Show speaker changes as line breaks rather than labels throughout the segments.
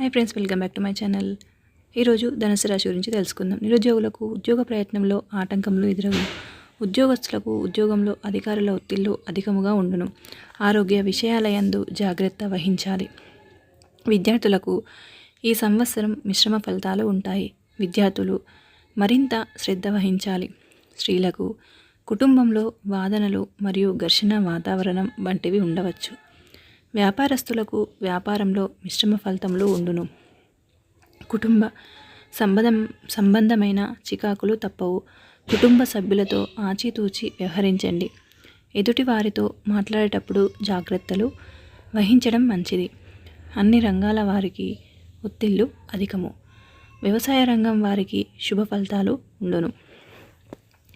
Hi friends welcome back to my channel ఈరోజు ధనుసు రాశి గురించి తెలుసుకుందాం. నిరుద్యోగులకు ఉద్యోగ ప్రయత్నంలో ఆటంకములు ఎదురవు ఉద్యోగస్తులకు ఉద్యోగంలో అధికారుల ఒత్తిళ్ళు అధికముగా ఉండును. ఆరోగ్య విషయాలయందు జాగ్రత్త వహించాలి. విద్యార్థులకు ఈ సంవత్సరం మిశ్రమ ఫలితాలు ఉంటాయి. విద్యార్థులు మరింత శ్రద్ధ వహించాలి. స్త్రీలకు కుటుంబంలో వాదనలు మరియు ఘర్షణ వాతావరణం వంటివి ఉండవచ్చు. వ్యాపారస్తులకు వ్యాపారంలో మిశ్రమ ఫలితములు ఉండును. కుటుంబ సంబంధం సంబంధమైన చికాకులు తప్పవు. కుటుంబ సభ్యులతో ఆచితూచి వ్యవహరించండి. ఎదుటి వారితో మాట్లాడేటప్పుడు జాగ్రత్తలు వహించడం మంచిది. అన్ని రంగాల వారికి ఒత్తిళ్ళు అధికము. వ్యవసాయ రంగం వారికి శుభ ఫలితాలు ఉండును.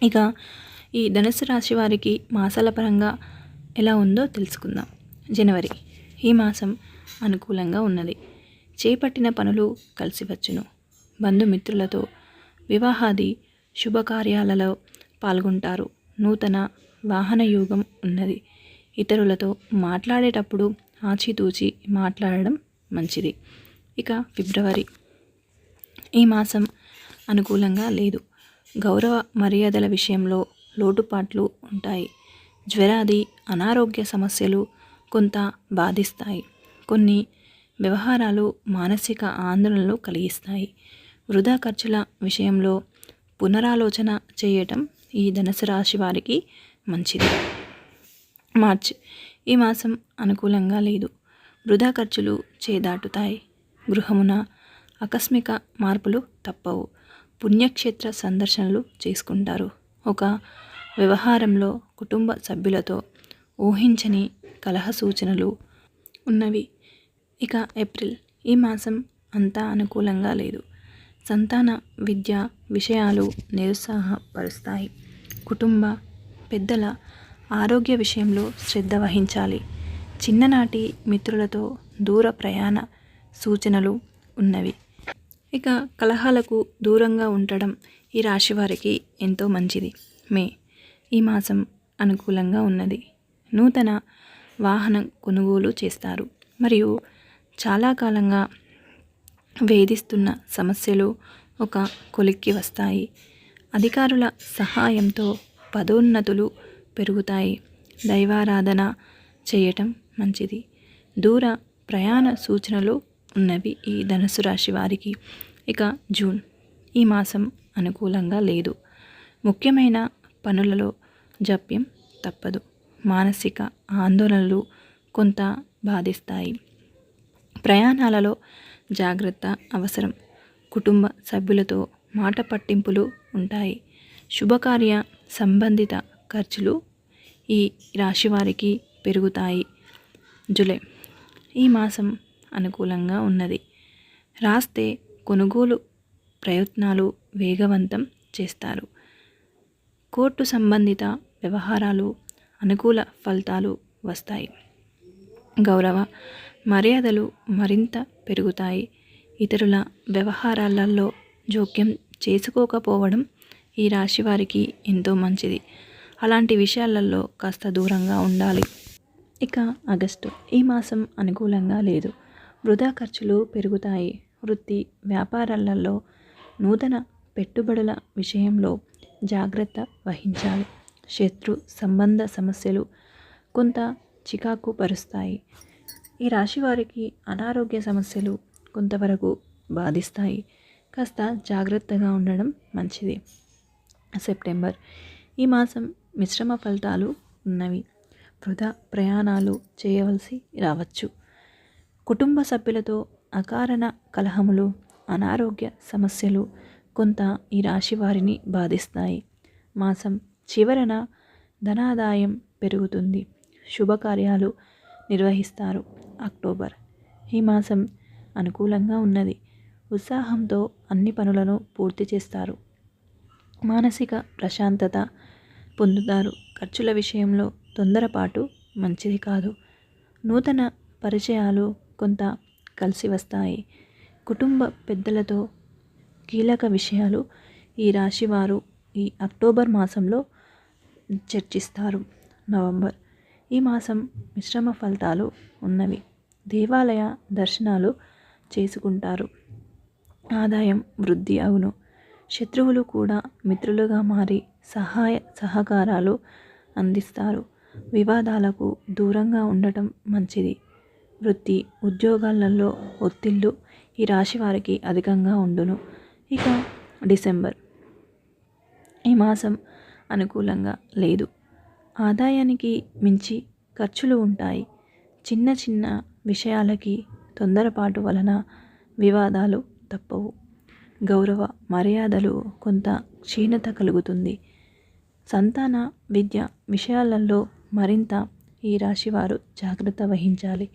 ఇక ఈ ధనుసు రాశి వారికి మాసాల పరంగా ఎలా ఉందో తెలుసుకుందాం. జనవరి. ఈ మాసం అనుకూలంగా ఉన్నది. చేపట్టిన పనులు కలిసివచ్చును. బంధుమిత్రులతో వివాహాది శుభకార్యాలలో పాల్గొంటారు. నూతన వాహన యోగం ఉన్నది. ఇతరులతో మాట్లాడేటప్పుడు ఆచితూచి మాట్లాడడం మంచిది. ఇక ఫిబ్రవరి. ఈ మాసం అనుకూలంగా లేదు. గౌరవ మర్యాదల విషయంలో లోటుపాట్లు ఉంటాయి. జ్వరాది అనారోగ్య సమస్యలు కొంత బాధిస్తాయి. కొన్ని వ్యవహారాలు మానసిక ఆందోళనలు కలిగిస్తాయి. వృధా ఖర్చుల విషయంలో పునరాలోచన చేయటం ఈ ధనుసు రాశి వారికి మంచిది. మార్చ్. ఈ మాసం అనుకూలంగా లేదు. వృధా ఖర్చులు చేదాటుతాయి. గృహమున ఆకస్మిక మార్పులు తప్పవు. పుణ్యక్షేత్ర సందర్శనలు చేసుకుంటారు. ఒక వ్యవహారంలో కుటుంబ సభ్యులతో ఊహించని కలహ సూచనలు ఉన్నవి. ఇక ఏప్రిల్ ఈ మాసం అంతా అనుకూలంగా లేదు. సంతాన విద్య విషయాలు నిరుత్సాహపరుస్తాయి. కుటుంబ పెద్దల ఆరోగ్య విషయంలో శ్రద్ధ వహించాలి. చిన్ననాటి మిత్రులతో దూర ప్రయాణ సూచనలు ఉన్నవి. ఇక కలహాలకు దూరంగా ఉండడం ఈ రాశి వారికి ఎంతో మంచిది. మే ఈ మాసం అనుకూలంగా ఉన్నది. నూతన వాహనం కొనుగోలు చేస్తారు. మరియు చాలా కాలంగా వేధిస్తున్న సమస్యలు ఒక కొలిక్కి వస్తాయి. అధికారుల సహాయంతో పదోన్నతులు పెరుగుతాయి. దైవారాధన చేయటం మంచిది. దూర ప్రయాణ సూచనలు ఉన్నవి ఈ ధనుసు రాశి వారికి. ఇక జూన్. ఈ మాసం అనుకూలంగా లేదు. ముఖ్యమైన పనులలో జప్యం తప్పదు. మానసిక ఆందోళనలు కొంత బాధిస్తాయి. ప్రయాణాలలో జాగ్రత్త అవసరం. కుటుంబ సభ్యులతో మాట పట్టింపులు ఉంటాయి. శుభకార్య సంబంధిత ఖర్చులు ఈ రాశి వారికి పెరుగుతాయి. జూలై ఈ మాసం అనుకూలంగా ఉన్నది. రాస్తే కొనుగోలు ప్రయత్నాలు వేగవంతం చేస్తారు. కోర్టు సంబంధిత వ్యవహారాలు అనుకూల ఫలితాలు వస్తాయి. గౌరవ మర్యాదలు మరింత పెరుగుతాయి. ఇతరుల వ్యవహారాలలో జోక్యం చేసుకోకపోవడం ఈ రాశి వారికి ఎంతో మంచిది. అలాంటి విషయాలలో కాస్త దూరంగా ఉండాలి. ఇక ఆగస్టు ఈ మాసం అనుకూలంగా లేదు. వృధా ఖర్చులు పెరుగుతాయి. వృత్తి వ్యాపారాలలో నూతన పెట్టుబడుల విషయంలో జాగ్రత్త వహించాలి. శత్రు సంబంధ సమస్యలు కొంత చికాకు పరుస్తాయి. ఈ రాశి వారికి అనారోగ్య సమస్యలు కొంతవరకు బాధిస్తాయి. కాస్త జాగ్రత్తగా ఉండడం మంచిది. సెప్టెంబర్. ఈ మాసం మిశ్రమ ఫలితాలు ఉన్నవి. వృధా ప్రయాణాలు చేయవలసి రావచ్చు. కుటుంబ సభ్యులతో అకారణ కలహములు అనారోగ్య సమస్యలు కొంత ఈ రాశి వారిని బాధిస్తాయి. మాసం చివరన ధనాదాయం పెరుగుతుంది. శుభకార్యాలు నిర్వహిస్తారు. అక్టోబర్. ఈ మాసం అనుకూలంగా ఉన్నది. ఉత్సాహంతో అన్ని పనులను పూర్తి చేస్తారు. మానసిక ప్రశాంతత పొందుతారు. ఖర్చుల విషయంలో తొందరపాటు మంచిది కాదు. నూతన పరిచయాలు కొంత కలిసి వస్తాయి. కుటుంబ పెద్దలతో కీలక విషయాలు. ఈ రాశివారు ఈ అక్టోబర్ మాసంలో చర్చిస్తారు. నవంబర్. ఈ మాసం మిశ్రమ ఫలితాలు ఉన్నవి. దేవాలయ దర్శనాలు చేసుకుంటారు. ఆదాయం వృద్ధి అవును. శత్రువులు కూడా మిత్రులుగా మారి సహాయ సహకారాలు అందిస్తారు. వివాదాలకు దూరంగా ఉండటం మంచిది. వృత్తి ఉద్యోగాలలో ఒత్తిళ్ళు ఈ రాశి వారికి అధికంగా ఉండును. ఇక డిసెంబర్. ఈ మాసం అనుకూలంగా లేదు. ఆదాయానికి మించి ఖర్చులు ఉంటాయి. చిన్న చిన్న విషయాలకి తొందరపాటు వలన వివాదాలు తప్పవు. గౌరవ మర్యాదలు కొంత క్షీణత కలుగుతుంది. సంతాన విద్య విషయాలలో మరింత ఈ రాశివారు జాగ్రత్త వహించాలి.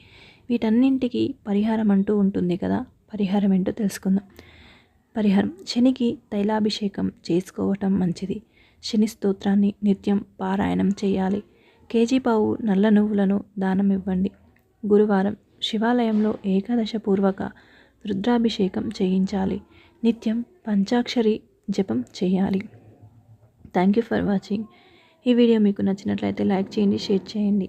వీటన్నింటికి పరిహారం అంటూ ఉంటుంది కదా? పరిహారం ఏంటో తెలుసుకుందాం. పరిహారం. శనికి తైలాభిషేకం చేసుకోవటం మంచిది. శని స్తోత్రాన్ని నిత్యం పారాయణం చేయాలి. కేజీ పావు నల్ల నువ్వులను దానం ఇవ్వండి గురువారం శివాలయంలో ఏకాదశ పూర్వక రుద్రాభిషేకం చేయించాలి. నిత్యం పంచాక్షరి జపం చేయాలి. థ్యాంక్ యూ ఫర్ వాచింగ్ ఈ వీడియో మీకు నచ్చినట్లయితే లైక్ చేయండి షేర్ చేయండి.